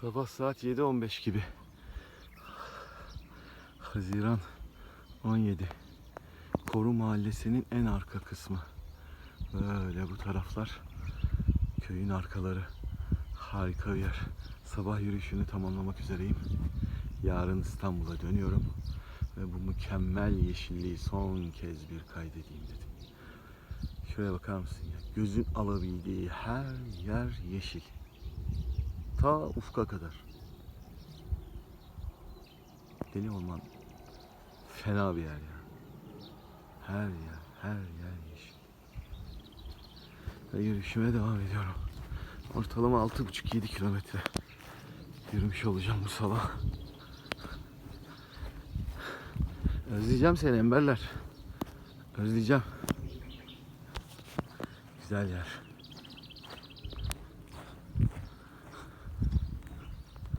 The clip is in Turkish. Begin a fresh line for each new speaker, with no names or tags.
Sabah saat 7.15 gibi. Haziran 17. Koru Mahallesi'nin en arka kısmı. Böyle bu taraflar köyün arkaları. Harika bir yer. Sabah yürüyüşünü tamamlamak üzereyim. Yarın İstanbul'a dönüyorum. Ve bu mükemmel yeşilliği son kez bir kaydedeyim dedim. Şuraya bakar mısın ya? Gözün alabildiği her yer yeşil. Ta ufka kadar. Deli Orman fena bir yer ya. Her yer, her yer yeşil. Ve yürüyüşüme devam ediyorum. Ortalama 6,5-7 kilometre yürümüş olacağım bu sabah. Özleyeceğim seni Emberler. Özleyeceğim. Güzel yer.